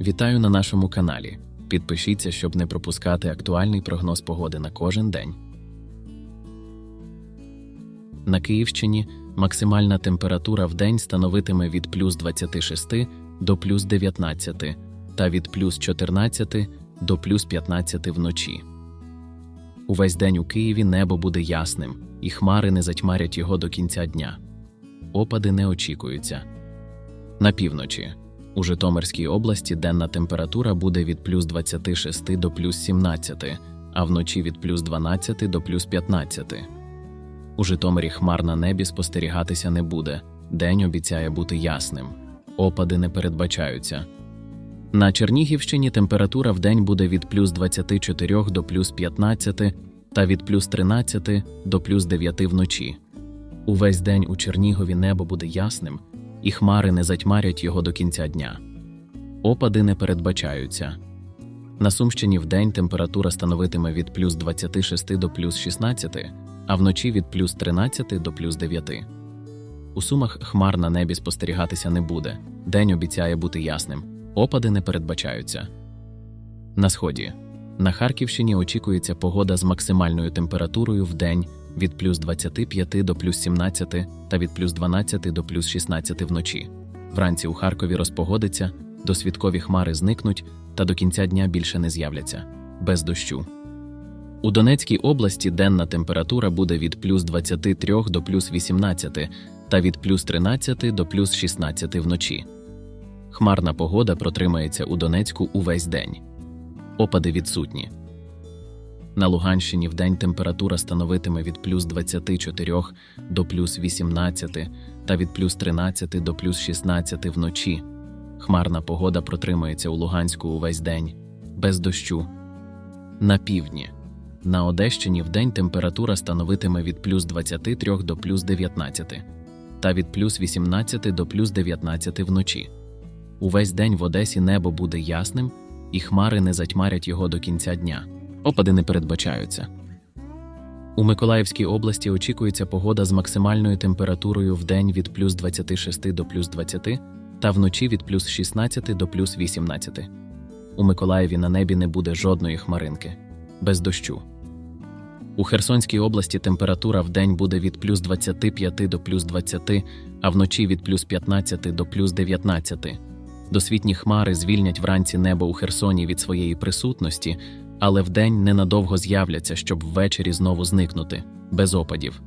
Вітаю на нашому каналі. Підпишіться, щоб не пропускати актуальний прогноз погоди на кожен день. На Київщині максимальна температура в день становитиме від плюс 26 до плюс 19 та від плюс 14 до плюс 15 вночі. Увесь день у Києві небо буде ясним, і хмари не затьмарять його до кінця дня. Опади не очікуються. На півночі. У Житомирській області денна температура буде від плюс 26 до плюс 17, а вночі від плюс 12 до плюс 15. У Житомирі хмар на небі спостерігатися не буде. День обіцяє бути ясним. Опади не передбачаються. На Чернігівщині температура в день буде від плюс 24 до плюс 15 та від плюс 13 до плюс 9 вночі. Увесь день у Чернігові небо буде ясним, і хмари не затьмарять його до кінця дня. Опади не передбачаються. На Сумщині вдень температура становитиме від плюс 26 до плюс 16, а вночі від плюс 13 до плюс 9. У Сумах хмар на небі спостерігатися не буде. День обіцяє бути ясним. Опади не передбачаються. На сході. На Харківщині очікується погода з максимальною температурою в день від плюс 25 до плюс 17 та від плюс 12 до плюс 16 вночі. Вранці у Харкові розпогодиться, досвідкові хмари зникнуть та до кінця дня більше не з'являться без дощу. У Донецькій області денна температура буде від плюс 23 до плюс 18 та від плюс 13 до плюс 16 вночі. Хмарна погода протримається у Донецьку увесь день. Опади відсутні. На Луганщині вдень температура становитиме від плюс 24 до плюс 18 та від плюс 13 до плюс 16 вночі. Хмарна погода протримається у Луганську увесь день, без дощу. На півдні. На Одещині вдень температура становитиме від плюс 23 до плюс 19 та від плюс 18 до плюс 19 вночі. Увесь день в Одесі небо буде ясним, і хмари не затьмарять його до кінця дня. Опади не передбачаються. У Миколаївській області очікується погода з максимальною температурою в день від плюс 26 до плюс 20 та вночі від плюс 16 до плюс 18. У Миколаєві на небі не буде жодної хмаринки, без дощу. У Херсонській області температура в день буде від плюс 25 до плюс 20, а вночі від плюс 15 до плюс 19. Досвітні хмари звільнять вранці небо у Херсоні від своєї присутності, але вдень ненадовго з'являться, щоб ввечері знову зникнути, без опадів.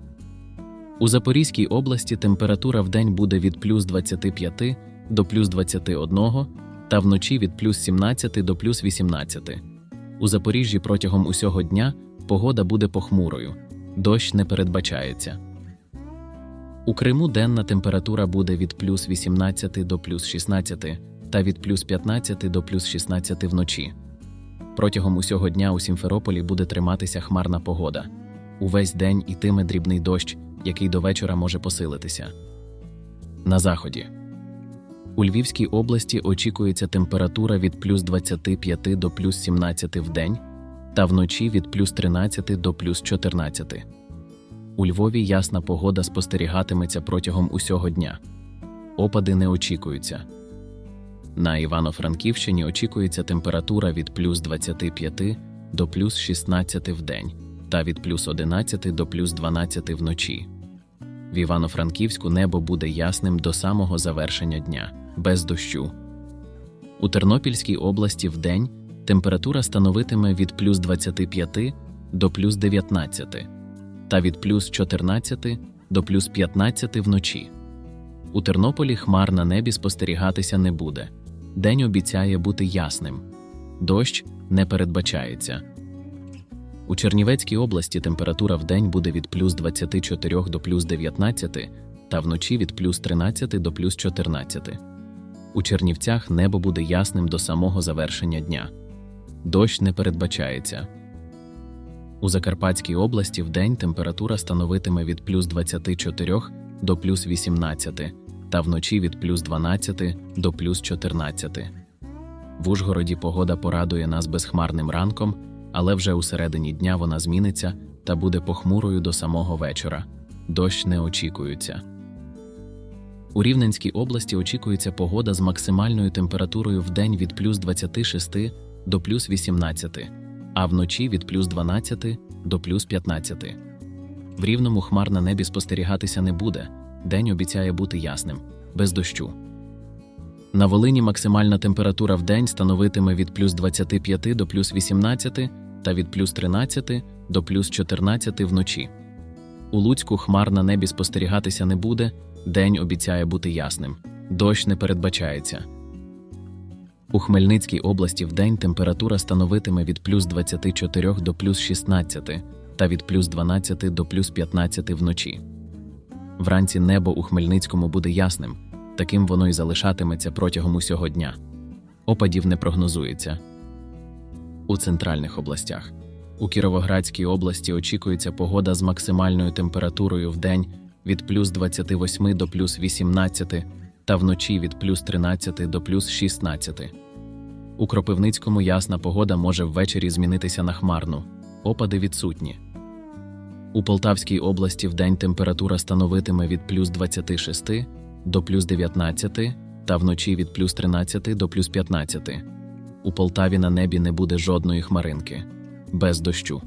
У Запорізькій області температура вдень буде від плюс 25 до плюс 21 та вночі від плюс 17 до плюс 18. У Запоріжжі протягом усього дня погода буде похмурою, дощ не передбачається. У Криму денна температура буде від плюс 18 до плюс 16 та від плюс 15 до плюс 16 вночі. Протягом усього дня у Сімферополі буде триматися хмарна погода. Увесь день ітиме дрібний дощ, який до вечора може посилитися. На заході. У Львівській області очікується температура від плюс 25 до плюс 17 в день та вночі від плюс 13 до плюс 14. У Львові ясна погода спостерігатиметься протягом усього дня. Опади не очікуються. На Івано-Франківщині очікується температура від плюс 25 до плюс 16 в день та від плюс 11 до плюс 12 вночі. В Івано-Франківську небо буде ясним до самого завершення дня, без дощу. У Тернопільській області в день температура становитиме від плюс 25 до плюс 19 та від плюс 14 до плюс 15 вночі. У Тернополі хмар на небі спостерігатися не буде. День обіцяє бути ясним. Дощ не передбачається. У Чернівецькій області температура в день буде від плюс 24 до плюс 19 та вночі від плюс 13 до плюс 14. У Чернівцях небо буде ясним до самого завершення дня. Дощ не передбачається. У Закарпатській області вдень температура становитиме від плюс 24 до плюс 18 та вночі від плюс 12 до плюс 14. В Ужгороді погода порадує нас безхмарним ранком, але вже у середині дня вона зміниться та буде похмурою до самого вечора. Дощ не очікується. У Рівненській області очікується погода з максимальною температурою в день від плюс 26 до плюс 18, а вночі від плюс 12 до плюс 15. В рівному хмар на небі спостерігатися не буде. День обіцяє бути ясним, без дощу. На Волині максимальна температура в день становитиме від плюс 25 до плюс 18 та від плюс 13 до плюс 14 вночі. У Луцьку хмар на небі спостерігатися не буде, день обіцяє бути ясним. Дощ не передбачається. У Хмельницькій області в день температура становитиме від плюс 24 до плюс 16 та від плюс 12 до плюс 15 вночі. Вранці небо у Хмельницькому буде ясним, таким воно й залишатиметься протягом усього дня. Опадів не прогнозується. У центральних областях. У Кіровоградській області очікується погода з максимальною температурою в день від плюс 28 до плюс 18 та вночі від плюс 13 до плюс 16. У Кропивницькому ясна погода може ввечері змінитися на хмарну. Опади відсутні. У Полтавській області вдень температура становитиме від плюс 26 до плюс 19 та вночі від плюс 13 до плюс 15. У Полтаві на небі не буде жодної хмаринки. Без дощу.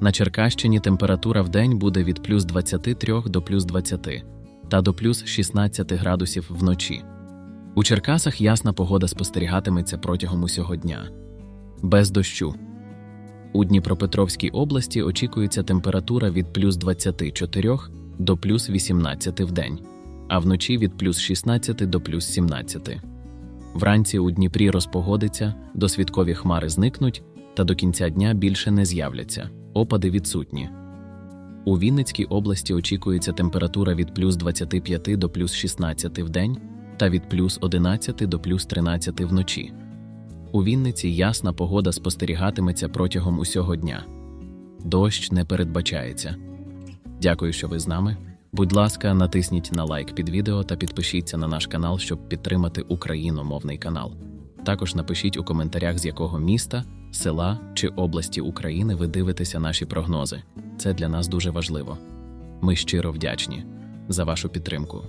На Черкащині температура вдень буде від плюс 23 до плюс 20 та до плюс 16 градусів вночі. У Черкасах ясна погода спостерігатиметься протягом усього дня. Без дощу. У Дніпропетровській області очікується температура від плюс 24 до плюс 18 в день, а вночі від плюс 16 до плюс 17. Вранці у Дніпрі розпогодиться, досвідкові хмари зникнуть, та до кінця дня більше не з'являться. Опади відсутні. У Вінницькій області очікується температура від плюс 25 до плюс 16 в день та від плюс 11 до плюс 13 вночі. У Вінниці ясна погода спостерігатиметься протягом усього дня. Дощ не передбачається. Дякую, що ви з нами. Будь ласка, натисніть на лайк під відео та підпишіться на наш канал, щоб підтримати україномовний канал. Також напишіть у коментарях, з якого міста, села чи області України ви дивитеся наші прогнози. Це для нас дуже важливо. Ми щиро вдячні за вашу підтримку.